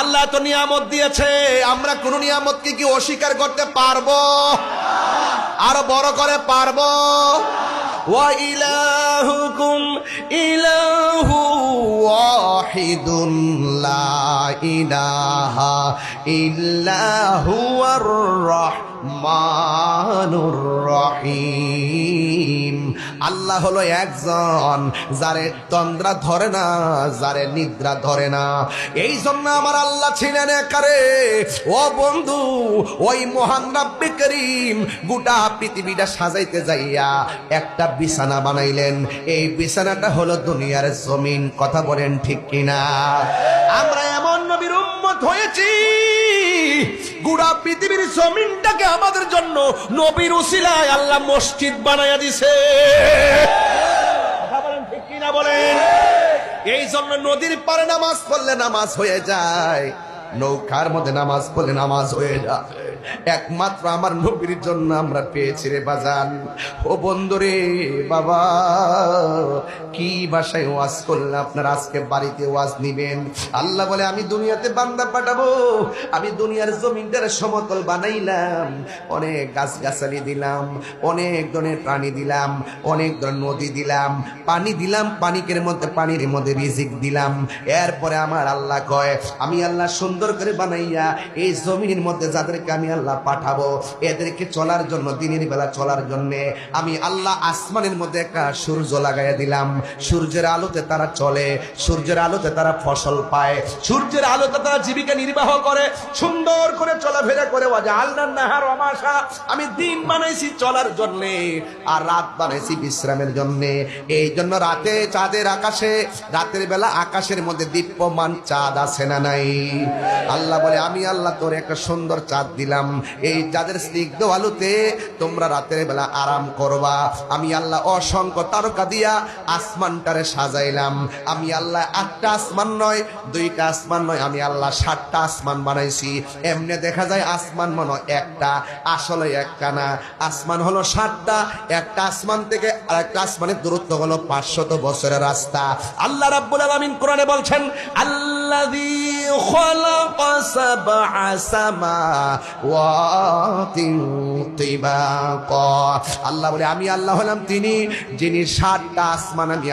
আল্লাহ তো নিয়ামত দিয়েছে, আমরা কোন নিয়ামতকে কি অস্বীকার করতে পারব? আরও বড় করে পারব? ওয়াইলা إلهكم إله واحد لا إله إلا هو الرحمن الرحيم. আল্লাহ হলো একজন, যারে তন্দ্রা ধরে না, যারে নিদ্রা ধরে না। এই জন্য আমার আল্লাহ ছিলেন একারে, ও বন্ধু, ওই মহান রাব্বে করিম, গোটা পৃথিবীটা সাজাইতে যাইয়া একটা বিছানা বানাইলেন। এই বিছানাটা হলো দুনিয়ার জমিন, কথা বলেন ঠিক কিনা? আমরা এমন নবীর উম্মত হয়েছি গোটা পৃথিবীর জমিনটাকে আমাদের জন্য নবীর উসিলায় আল্লাহ মসজিদ বানাইয়া দিছে। ঠিক কিনা বলেন? এই জন্য নদীর পারে নামাজ পড়লে নামাজ হয়ে যায়। নৌকার মধ্যে নামাজ পড়লে নামাজ হয়ে যায়। একমাত্র আমার নবীর জন্য আমরা পেয়েছি রে বাজান। ও বন্ধুরে, বাবা, কি বাসায় ওয়াজ করলে আপনার আজকে বাড়িতে ওয়াজ নিবেন? আল্লাহ বলে, আমি দুনিয়াতে বান্দা পাঠাবো, আমি দুনিয়ার জমিনটার সমতল বানাইলাম, অনেক গাছ গাছালি দিলাম, অনেক ধরনের প্রাণী দিলাম, অনেক ধরনের নদী দিলাম, পানি দিলাম, পানিকের মধ্যে, পানির মধ্যে রিজিক দিলাম। এরপরে আমার আল্লাহ কয়, আমি আল্লাহ সুন্দর করে বানাইয়া এই জমিনের মধ্যে যাদেরকে আমি আল্লাহ পাঠাবো, এদেরকে চলার জন্য, দিনের বেলা চলার জন্য আমি আল্লাহ আসমানের মধ্যে একটা সূর্য লাগাইয়া দিলাম। সূর্যের আলোতে তারা চলে, সূর্যের আলোতে তারা ফসল পায়, সূর্যের আলোতে তারা জীবিকা নির্বাহ করে, সুন্দর করে চলাফেরা করে আল্লাহ নাহার অমাশা আমি দিন বানাইছি চলার জন্য আর রাত বানাইছি বিশ্রামের জন্য। এই জন্য রাতে চাঁদের আকাশে, রাতের বেলা আকাশের মধ্যে দীপ্যমান চাঁদ আছে না নাই? আল্লাহ বলে, আমি আল্লাহ তোর একটা সুন্দর চাঁদ দিলাম। এই চাঁদের স্নিগ্ধ আলোতে তোমরা রাতের বেলা আরাম করবা। আমি আল্লাহ অসংখ্য তারকা দিয়া আসমানটারে সাজাইলাম। আমি আল্লাহ আটটা আসমান নয়, দুইটা আসমান নয়, আমি আল্লাহ সাতটা আসমান বানাইছি। এমনি দেখা যায় আসমান মনে একটা, আসলে একটা না। আসমান হলো সাতটা, একটা আসমান থেকে আরেকটা আসমানের দূরত্ব হলো পাঁচশত বছরের রাস্তা। আল্লাহ রাব্বুল আলামিন কোরআনে বলছেন, আল্লাযী খালাকা سبع سماوات طباقا۔ আল্লাহ বলে আমি আল্লাহ হলাম তিনি যিনি সাতটা আসমান আমি